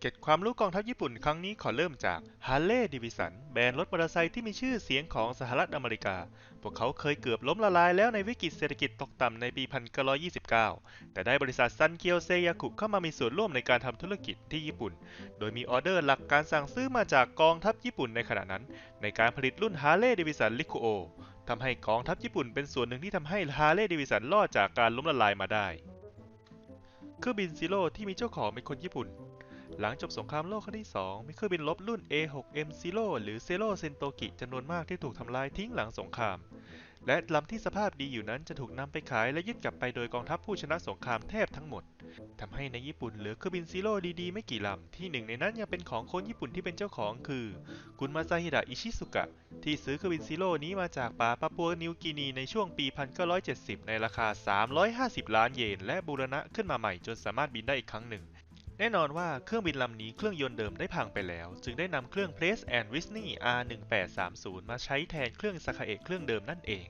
เก็บความรู้กองทัพญี่ปุ่นครั้งนี้ขอเริ่มจาก Harley Davidson แบรนด์รถมอเตอร์ไซค์ที่มีชื่อเสียงของสหรัฐอเมริกา พวกเขาเคยเกือบล้มละลายแล้วในวิกฤตเศรษฐกิจตกต่ำในปี 1929 แต่ได้บริษัทซันเกียวเซยากุเข้ามามีส่วนร่วมในการทำธุรกิจที่ญี่ปุ่น โดยมีออเดอร์หลักการสั่งซื้อมาจากกองทัพญี่ปุ่นในขณะนั้น ในการผลิตรุ่น Harley Davidson Licuo ทำให้กองทัพญี่ปุ่นเป็นส่วนหนึ่งที่ทำให้ Harley Davidson รอดจากการล้มละลายมาได้ เครื่องบินซีโร่ที่มีเจ้าของเป็นคนญี่ปุ่น หลังจบสงครามโลกครั้งที่ 2 มีเครื่องบินรบรุ่น A6M Zero หรือ Zero Sentoki จำนวนมากที่ถูกทำลายทิ้งหลังสงคราม และลำที่สภาพดีอยู่นั้นจะถูกนำไปขายและยึดกลับไปโดยกองทัพผู้ชนะสงครามแทบทั้งหมด ทำให้ในญี่ปุ่นเหลือเครื่องบินซีโร่ดีๆ ไม่กี่ลำ ที่หนึ่งในนั้นยังเป็นของคนญี่ปุ่นที่เป็นเจ้าของคือ คุณมาซาฮิดะอิชิสุกะ ที่ซื้อเครื่องบินซีโร่นี้มาจากป่าปาปัวนิวกินีในช่วงปี 1970 ในราคา 350 ล้านเยน และบูรณะขึ้นมาใหม่จนสามารถบินได้อีกครั้งหนึ่ง แน่นอนว่าเครื่องบินลำนี้เครื่องยนต์เดิมได้พังไปแล้ว จึงได้นำเครื่อง Pratt and Whitney R1830 มาใช้แทนเครื่องซาคาเอะเครื่องเดิมนั่นเอง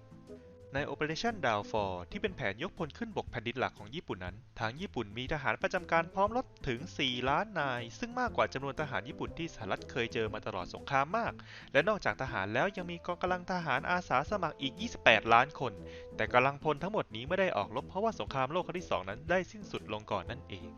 ใน Operation Downfall ที่เป็นแผนยกพลขึ้นบกแผ่นดินหลักของญี่ปุ่นนั้น ทางญี่ปุ่นมีทหารประจำการพร้อมรบถึง 4 ล้านนาย ซึ่งมากกว่าจำนวนทหารญี่ปุ่นที่สหรัฐเคยเจอมาตลอดสงครามมาก และนอกจากทหารแล้วยังมีกองกำลังทหารอาสาสมัครอีก 28 ล้านคน แต่กำลังพลทั้งหมดนี้ไม่ได้ออกรบเพราะว่าสงครามโลกครั้งที่สองนั้นได้สิ้นสุดลงก่อนนั่นเอง